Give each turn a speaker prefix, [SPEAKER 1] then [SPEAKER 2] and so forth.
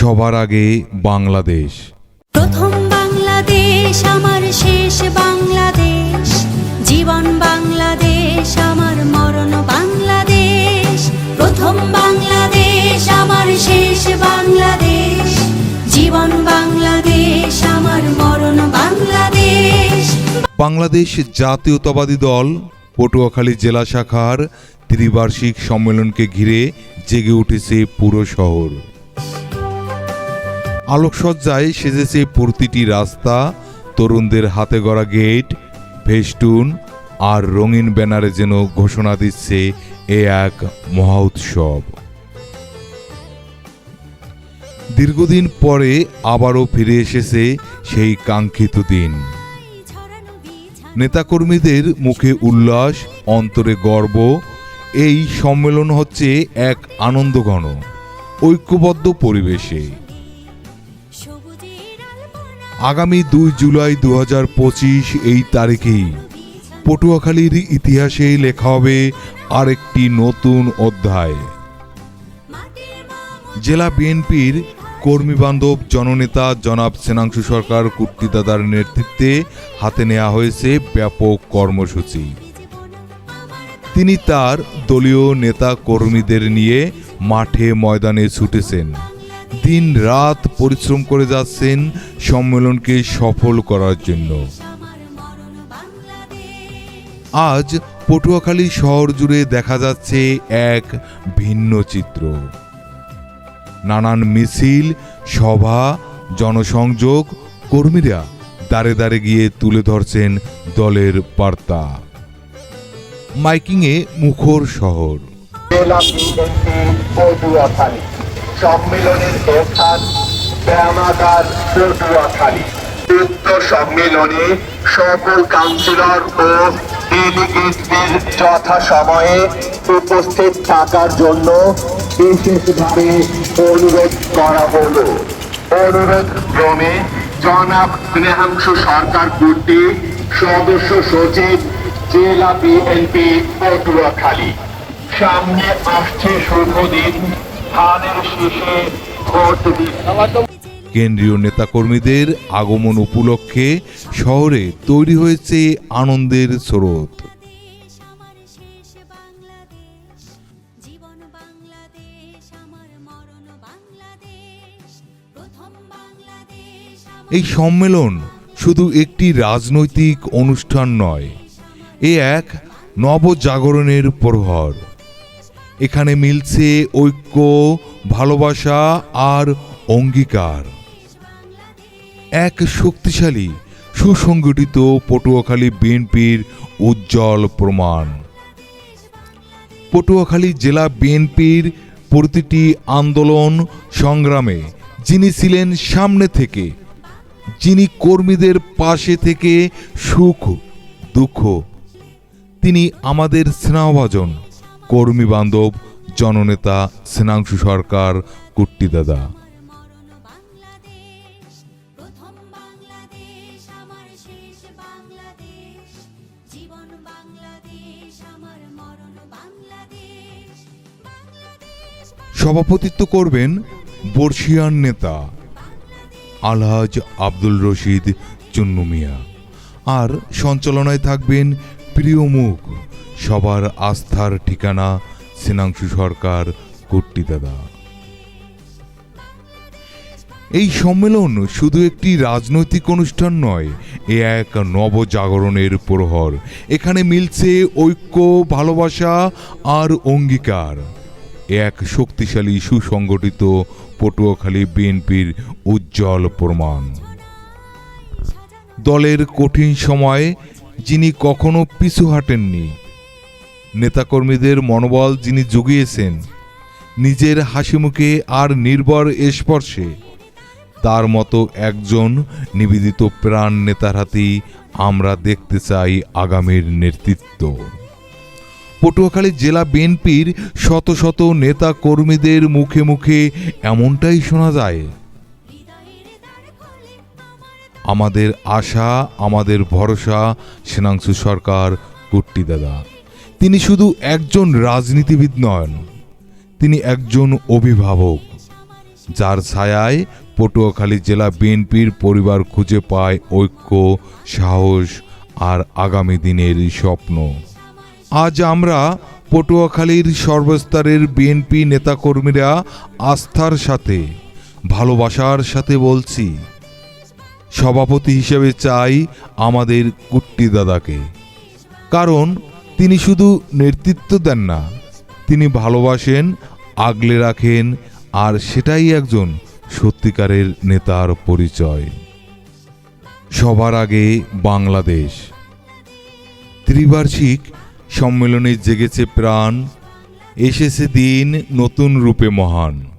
[SPEAKER 1] সবার আগে বাংলাদেশ।
[SPEAKER 2] প্রথম বাংলাদেশ আমার শেষ বাংলাদেশ। জীবন বাংলাদেশ আমার মরণ বাংলাদেশ। প্রথম বাংলাদেশ আমার শেষ বাংলাদেশ। জীবন বাংলাদেশ আমার মরণ বাংলাদেশ।
[SPEAKER 1] বাংলাদেশ জাতীয়তাবাদী দল পটুয়াখালী জেলা শাখার ত্রিবার্ষিক সম্মেলনকে ঘিরে জেগে উঠেছে পুরো শহর। আলোকসজ্জায় সেজেছে প্রতিটি রাস্তা, তরুণদের হাতে গড়া গেট, ভেস্টুন আর রঙিন ব্যানারে যেন ঘোষণা দিচ্ছে এ এক মহা উৎসব। দীর্ঘদিন পরে আবারও ফিরে এসেছে সেই কাঙ্ক্ষিত দিন। নেতাকর্মীদের মুখে উল্লাস, অন্তরে গর্ব, এই সম্মেলন হচ্ছে এক আনন্দঘন, ঐক্যবদ্ধ পরিবেশে। আগামী দুই জুলাই দু হাজার পঁচিশ এই তারিখেই পটুয়াখালীর ইতিহাসে লেখা হবে আরেকটি নতুন অধ্যায়। জেলা বিএনপির কর্মীবান্ধব জননেতা জনাব সেনাংশু সরকার কুর্তিদাদার নেতৃত্বে হাতে নেওয়া হয়েছে ব্যাপক কর্মসূচি। তিনি তার দলীয় নেতা কর্মীদের নিয়ে মাঠে ময়দানে ছুটেছেন। দিন রাত পরিশ্রম করে যাচ্ছেন সম্মেলনকে সফল করার জন্য। আজ পটুয়াখালী শহর জুড়ে দেখা যাচ্ছে এক ভিন্ন চিত্র। নানান মিছিল, সভা, জনসংযোগ, কর্মীরা দাঁড়ে দাঁড়ে গিয়ে তুলে ধরছেন দলের বার্তা। মাইকিংয়ে মুখর শহর।
[SPEAKER 3] সম্মেলনের স্থান ব্যায়ামাগার পটুয়াখালী। উক্ত সম্মেলনে সকল কাউন্সিলর ও ডেলিগেটদের যথাসময়ে উপস্থিত থাকার জন্য বিশেষভাবে অনুরোধ করা হলো। অনুরোধ ক্রমে জনাব স্নেহাংশু সরকার কর্তৃক সদস্য সচিব জেলা বিএনপি পটুয়াখালী। সামনে আসছে শুভ দিন।
[SPEAKER 1] কেন্দ্রীয় নেতাকর্মীদের আগমন উপলক্ষে শহরে তৈরি হয়েছে আনন্দের স্রোত। এই সম্মেলন শুধু একটি রাজনৈতিক অনুষ্ঠান নয়, এ এক নবজাগরণের প্রহর। এখানে মিলছে ঐক্য, ভালোবাসা আর অঙ্গীকার। এক শক্তিশালী, সুসংগঠিত পটুয়াখালী বিএনপির উজ্জ্বল প্রমাণ। পটুয়াখালী জেলা বিএনপির প্রতিটি আন্দোলন সংগ্রামে যিনি ছিলেন সামনে থেকে, যিনি কর্মীদের পাশে থেকে সুখ, দুঃখ, তিনি আমাদের স্নেহভাজন। কর্মী বান্ধব, জননেতা স্নেহাংশু সরকার, কুট্টি দাদা। সভাপতিত্ব করবেন বর্ষিয়ান নেতা আলহাজ আব্দুল রশিদ চুন্নু মিয়া। আর সঞ্চালনায় থাকবেন প্রিয় মুখ সবার আস্থার ঠিকানা সিনাংশু সরকার, কুট্টি দাদা। এই সম্মেলন শুধু একটি রাজনৈতিক অনুষ্ঠান নয়, এ এক নবজাগরণের প্রহর। এখানে মিলছে ঐক্য, ভালোবাসা আর অঙ্গীকার। এক শক্তিশালী, সুসংগঠিত পটুয়াখালী বিএনপির উজ্জ্বল প্রমাণ। দলের কঠিন সময়ে যিনি কখনো পিছু হাঁটেননি নেতাকর্মীদের মনোবল যিনি জুগিয়েছেন, নিজের হাসি মুখে আর নির্ভর স্পর্শে, তার মতো একজন নিবেদিত প্রাণ নেতার হাতেই আমরা দেখতে চাই আগামীর নেতৃত্ব। পটুয়াখালী জেলা বিএনপির শত শত নেতা কর্মীদের মুখে মুখে এমনটাই শোনা যায়, আমাদের আশা, আমাদের ভরসা, সেনাংশু সরকার কুট্টি দাদা। তিনি শুধু একজন রাজনীতিবিদ নন, তিনি একজন অভিভাবক, যার ছায়ায় পটুয়াখালী জেলা বিএনপির পরিবার খুঁজে পায় ঐক্য, সাহস আর আগামী দিনের স্বপ্ন। আজ আমরা পটুয়াখালীর সর্বস্তরের বিএনপি নেতাকর্মীরা আস্থার সাথে, ভালোবাসার সাথে বলছি, সভাপতি হিসেবে চাই আমাদের কুট্টি দাদাকে। কারণ তিনি শুধু নেতৃত্ব দেন না, তিনি ভালোবাসেন, আগলে রাখেন, আর সেটাই একজন সত্যিকারের নেতার পরিচয়। সবার আগে বাংলাদেশ। ত্রিবার্ষিক সম্মেলনে জেগেছে প্রাণ, এসেছে দিন নতুন রূপে মহান।